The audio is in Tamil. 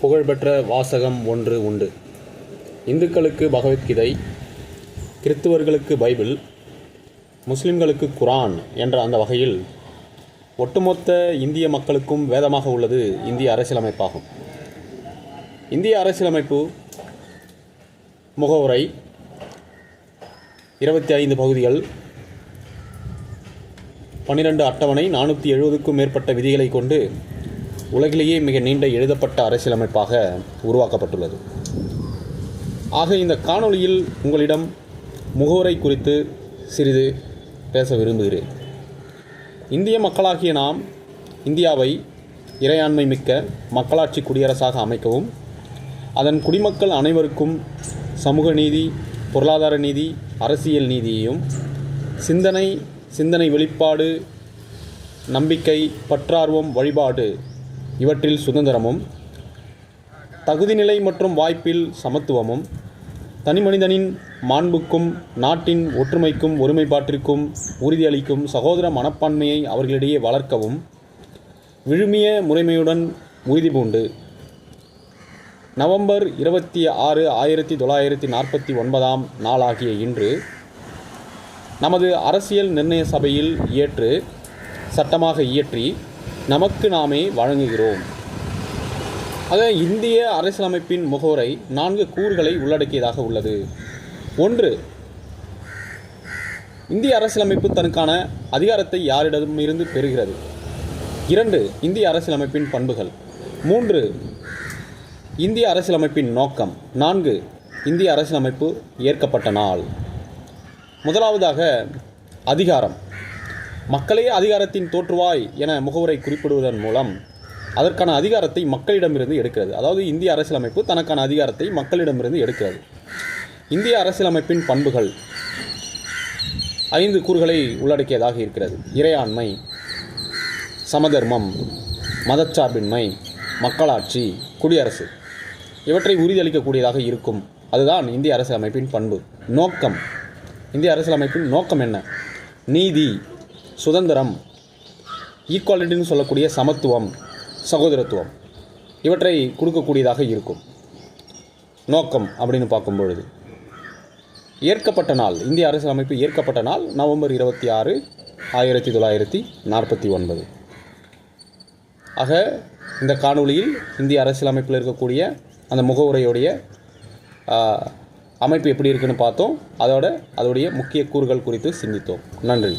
புகழ்பெற்ற வாசகம் ஒன்று உண்டு. இந்துக்களுக்கு பகவத்கீதை கிறித்துவர்களுக்கு பைபிள் முஸ்லிம்களுக்கு குரான் என்ற அந்த வகையில் ஒட்டுமொத்த இந்திய மக்களுக்கும் வேதமாக உள்ளது இந்திய அரசியலமைப்பாகும். இந்திய அரசியலமைப்பு முகவுரை இருபத்தி ஐந்து பகுதிகள் பன்னிரண்டு அட்டவணை நானூற்றி எழுபதுக்கும் மேற்பட்ட விதிகளை கொண்டு உலகிலேயே மிக நீண்ட எழுதப்பட்ட அரசியலமைப்பாக உருவாக்கப்பட்டுள்ளது. ஆக இந்த காணொளியில் உங்களிடம் முகவரை குறித்து சிறிது பேச விரும்புகிறேன். இந்திய மக்களாகிய நாம் இந்தியாவை இறையாண்மை மிக்க மக்களாட்சி குடியரசாக அமைக்கவும் அதன் குடிமக்கள் அனைவருக்கும் சமூக நீதி பொருளாதார நீதி அரசியல் நீதியையும் சிந்தனை சிந்தனை வெளிப்பாடு நம்பிக்கை பற்றார்வம் வழிபாடு இவற்றில் சுதந்திரமும் தகுதிநிலை மற்றும் வாய்ப்பில் சமத்துவமும் தனிமனிதனின் மாண்புக்கும் நாட்டின் ஒற்றுமைக்கும் ஒருமைப்பாட்டிற்கும் உறுதியளிக்கும் சகோதர மனப்பான்மையை அவர்களிடையே வளர்க்கவும் விழுமிய முறைமையுடன் உறுதி பூண்டு. நவம்பர் இருபத்தி ஆறு ஆயிரத்தி தொள்ளாயிரத்தி நாற்பத்தி ஒன்பதாம் நாளாகிய இன்று நமது அரசியல் நிர்ணய சபையில் இயற்று சட்டமாக இயற்றி நமக்கு நாமே வழங்குகிறோம். ஆக இந்திய அரசியலமைப்பின் முகவுரை நான்கு கூறுகளை உள்ளடக்கியதாக உள்ளது. ஒன்று இந்திய அரசியலமைப்பு தனக்கான அதிகாரத்தை யாரிடமிருந்து பெறுகிறது? இரண்டு இந்திய அரசியலமைப்பின் பண்புகள். மூன்று இந்திய அரசியலமைப்பின் நோக்கம். நான்கு இந்திய அரசியலமைப்பு ஏற்கப்பட்ட நாள். முதலாவதாக அதிகாரம். மக்களே அதிகாரத்தின் தோற்றுவாய் என முகவரை குறிப்பிடுவதன் மூலம் அதற்கான அதிகாரத்தை மக்களிடமிருந்து எடுக்கிறது. அதாவது இந்திய அரசியலமைப்பு தனக்கான அதிகாரத்தை மக்களிடமிருந்து எடுக்கிறது. இந்திய அரசியலமைப்பின் பண்புகள் ஐந்து கூறுகளை உள்ளடக்கியதாக இருக்கிறது. இறையாண்மை சமதர்மம் மதச்சார்பின்மை மக்களாட்சி குடியரசு இவற்றை உறுதியளிக்கக்கூடியதாக இருக்கும். அதுதான் இந்திய அரசியலமைப்பின் பண்பு. நோக்கம். இந்திய அரசியலமைப்பின் நோக்கம் என்ன? நீதி. சுதந்திரம் ஈக்குவாலிட்டின்னு சொல்லக்கூடிய சமத்துவம் சகோதரத்துவம் இவற்றை கொடுக்கக்கூடியதாக இருக்கும். நோக்கம் அப்படின்னு பார்க்கும் பொழுது ஏற்கப்பட்ட நாள் இந்திய அரசியலமைப்பு ஏற்கப்பட்ட நாள் நவம்பர் இருபத்தி ஆறு ஆயிரத்தி தொள்ளாயிரத்தி நாற்பத்தி ஒன்பது. ஆக இந்த காணொளியில் இந்திய அரசியலமைப்பில் இருக்கக்கூடிய அந்த முகவுரையுடைய அமைப்பு எப்படி இருக்குன்னு பார்த்தோம். அதோட அதோடைய முக்கிய கூறுகள் குறித்து சிந்தித்தோம். நன்றி.